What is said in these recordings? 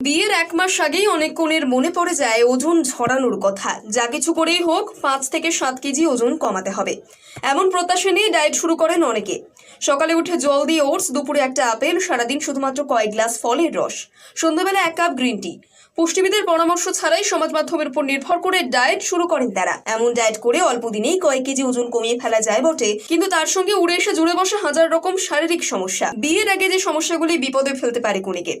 বিয়ের এক মাস আগেই অনেক কোণের মনে পড়ে যায় ওজন ঝরানোর কথা। যা কিছু করেই হোক, পাঁচ থেকে সাত কেজি ওজন কমাতে হবে। এমন প্রত্যাশা নিয়ে ডায়েট শুরু করেন অনেকে। সকালে উঠে জল দিয়ে ওটস, দুপুরে একটা আপেল, সারাদিন শুধুমাত্র কয়েক গ্লাস ফলের রস। সন্ধ্যাবেলা এক কাপ গ্রিন টি। পুষ্টিবিদের পরামর্শ ছাড়াই সমাজ মাধ্যমের উপর নির্ভর করে ডায়েট শুরু করেন তারা। এমন ডায়েট করে অল্প দিনেই কয়েক কেজি ওজন কমিয়ে ফেলা যায় বটে, কিন্তু তার সঙ্গে উড়ে এসে জুড়ে বসে হাজার রকম শারীরিক সমস্যা। বিয়ের আগে যে সমস্যাগুলি বিপদে ফেলতে পারে কোনিকে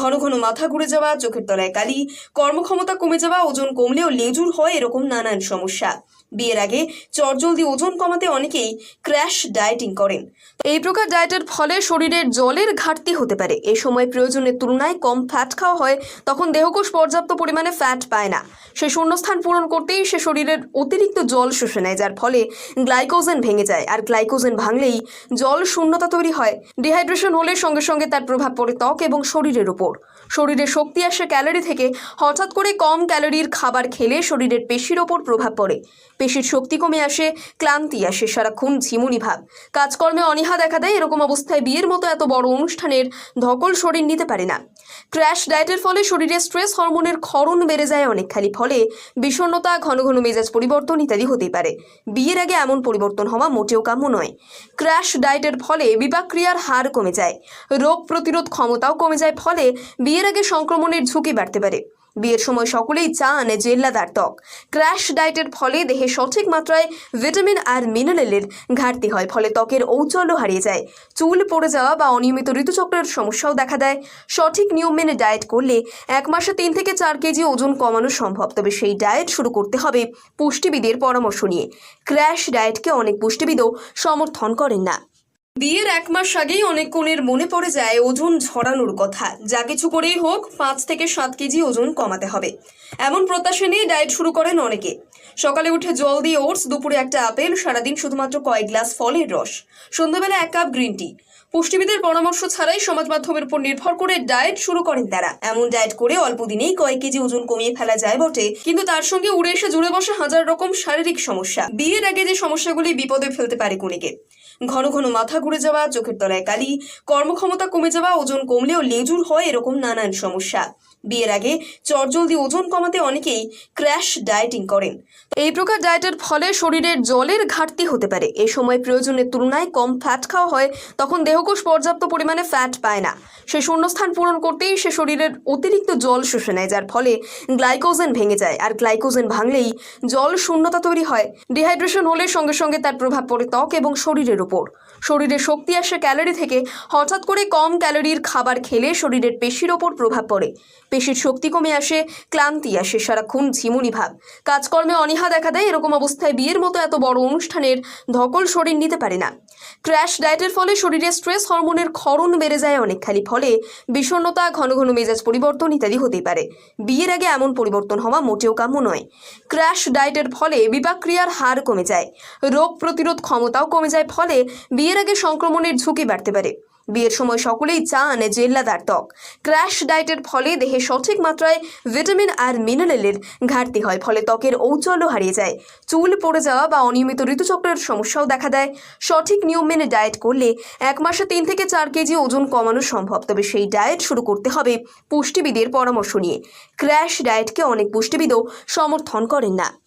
ঘন ঘন মাথা ঘুরে যাওয়া, চোখের তলায় কালি, কর্মক্ষমতা কমে যাওয়া, ওজন কমলেও লেজুর হয় এরকম নানান সমস্যা। বিয়ের আগে চটজলদি ওজন কমাতে অনেকেই ক্র্যাশ ডায়েটিং করেন। এই প্রকার ডায়েটের ফলে শরীরের জলের ঘাটতি হতে পারে। এই সময় প্রয়োজনের তুলনায় কম ফ্যাট খাওয়া হয়, তখন দেহকোষ পর্যাপ্ত পরিমাণে ফ্যাট পায় না। সে শূন্যস্থান পূরণ করতেই সে শরীরের অতিরিক্ত জল শুষে নেয়, যার ফলে গ্লাইকোজেন ভেঙে যায়। আর গ্লাইকোজেন ভাঙলেই জল শূন্যতা তৈরি হয়। ডিহাইড্রেশন হলে সঙ্গে সঙ্গে তার প্রভাব পড়ে ত্বক এবং শরীরের উপর। শরীরে শক্তি আসে ক্যালোরি থেকে। হঠাৎ করে কম ক্যালোরির খাবার খেলে শরীরের পেশির ওপর প্রভাব পড়ে। পেশির শক্তি কমে আসে, ক্লান্তি আসে সারাক্ষণ ঝিমুনি ভাব। কাজকর্মে অনীহা দেখা দেয়, এরকম অবস্থায় বিয়ের মতো এত বড় অনুষ্ঠানের ধকল শরীর নিতে পারে না। ক্র্যাশ ডায়েটের ফলে শরীরে স্ট্রেস, হরমোনের ক্ষরণ বেড়ে যায় অনেক খালি ফলে বিষণ্ণতা, ঘন ঘন মেজাজ পরিবর্তন ইত্যাদি হতেই পারে। বিয়ের আগে এমন পরিবর্তন হওয়া মোটেও কাম্য নয়। ক্র্যাশ ডায়েটের ফলে বিপাক্রিয়ার হার কমে যায়, রোগ প্রতিরোধ ক্ষমতাও কমে যায়, ফলে বিয়ের আগে সংক্রমণের ঝুঁকি বাড়তে পারে। বিয়ের সময় সকলেই চান জেল্লাদার ত্বক। ক্র্যাশ ডায়েটের ফলে দেহে সঠিক মাত্রায় ভিটামিন আর মিনারেলের ঘাটতি হয়, ফলে ত্বকের ঔজ্জ্বল্য হারিয়ে যায়। চুল পড়ে যাওয়া বা অনিয়মিত ঋতুচক্রের সমস্যাও দেখা দেয়। সঠিক নিয়ম মেনে ডায়েট করলে এক মাসে তিন থেকে চার কেজি ওজন কমানো সম্ভব। তবে সেই ডায়েট শুরু করতে হবে পুষ্টিবিদের পরামর্শ নিয়ে। ক্র্যাশ ডায়েটকে অনেক পুষ্টিবিদও সমর্থন করেন না। বিয়ের এক মাস আগেই অনেক কোণের মনে পড়ে যায় ওজন ঝরানোর কথা। যা কিছু করেই হোক, পাঁচ থেকে সাত কেজি ওজন কমাতে হবে। এমন প্রত্যাশা নিয়ে ডায়েট শুরু করেন অনেকে। সকালে উঠে জল দিয়ে ওটস, দুপুরে একটা আপেল, সারাদিন শুধুমাত্র কয়েক গ্লাস ফলের রস, সন্ধ্যাবেলা এক কাপ গ্রিন টি। পুষ্টিবিদের পরামর্শ ছাড়াই সমাজ মাধ্যমের উপর নির্ভর করে ডায়েট শুরু করেন তারা। এমন ডায়েট করে অল্প দিনেই কয়েক কেজি ওজন কমিয়ে ফেলা যায় বটে, কিন্তু তার সঙ্গে উড়ে এসে জুড়ে বসে হাজার রকম শারীরিক সমস্যা। বিয়ের আগে যে সমস্যাগুলি বিপদে ফেলতে পারে কোনিকে। ঘন ঘন মাথা ঘুরে যাওয়া, চোখের তলায় কালি, কর্মক্ষমতা কমে যাওয়া, ওজন কমলেও লেজুর হয় এরকম নানান সমস্যা। বিয়ের আগে চটজলদি ওজন কমাতে অনেকেই ক্র্যাশ ডায়েটিং করেন। এই প্রকার ডায়েটের ফলে শরীরের জলের ঘাটতি হতে পারে। এই সময় প্রয়োজনের তুলনায় কম ফ্যাট খাওয়া হয়, তখন দেহকোষ পর্যাপ্ত পরিমাণে ফ্যাট পায় না। সে শূন্যস্থান পূরণ করতেই সে শরীরের অতিরিক্ত জল শুষে নেয়, যার ফলে গ্লাইকোজেন ভেঙে যায়। আর গ্লাইকোজেন ভাঙলেই জল শূন্যতা তৈরি হয়। ডিহাইড্রেশন হলে সঙ্গে সঙ্গে তার প্রভাব পড়ে ত্বক এবং শরীরের উপর। শরীরে শক্তি আসে ক্যালোরি থেকে। হঠাৎ করে কম ক্যালোরির খাবার খেলে শরীরের পেশির ওপর প্রভাব পড়ে। পেশির শক্তি কমে আসে, ক্লান্তি আসে, সারাক্ষণ ঝিমুনি ভাব। কাজকর্মে অনীহা দেখা দেয়, এরকম অবস্থায় বিয়ের মতো এত বড় অনুষ্ঠানের ধকল শরীর নিতে পারে না। ক্র্যাশ ডায়েটের ফলে শরীরে স্ট্রেস, হরমোনের ক্ষরণ বেড়ে যায় অনেক খালি ফলে বিষণ্ণতা, ঘন ঘন মেজাজ পরিবর্তন ইত্যাদি হতেই পারে। বিয়ের আগে এমন পরিবর্তন হওয়া মোটেও কাম্য নয়। ক্র্যাশ ডায়েটের ফলে বিপাক্রিয়ার হার কমে যায়, রোগ প্রতিরোধ ক্ষমতাও কমে যায়, ফলে বিয়ের আগে সংক্রমণের ঝুঁকি বাড়তে পারে। বিয়ের সময় সকলেই চান জেল্লাদার ত্বক। ক্র্যাশ ডায়েটের ফলে দেহে সঠিক মাত্রায় ভিটামিন আর মিনারেলের ঘাটতি হয়, ফলে ত্বকের ঔজ্জ্বল্য হারিয়ে যায়। চুল পড়ে যাওয়া বা অনিয়মিত ঋতুচক্রের সমস্যাও দেখা দেয়। সঠিক নিয়ম মেনে ডায়েট করলে এক মাসে তিন থেকে চার কেজি ওজন কমানো সম্ভব। তবে সেই ডায়েট শুরু করতে হবে পুষ্টিবিদের পরামর্শ নিয়ে। ক্র্যাশ ডায়েটকে অনেক পুষ্টিবিদও সমর্থন করেন না।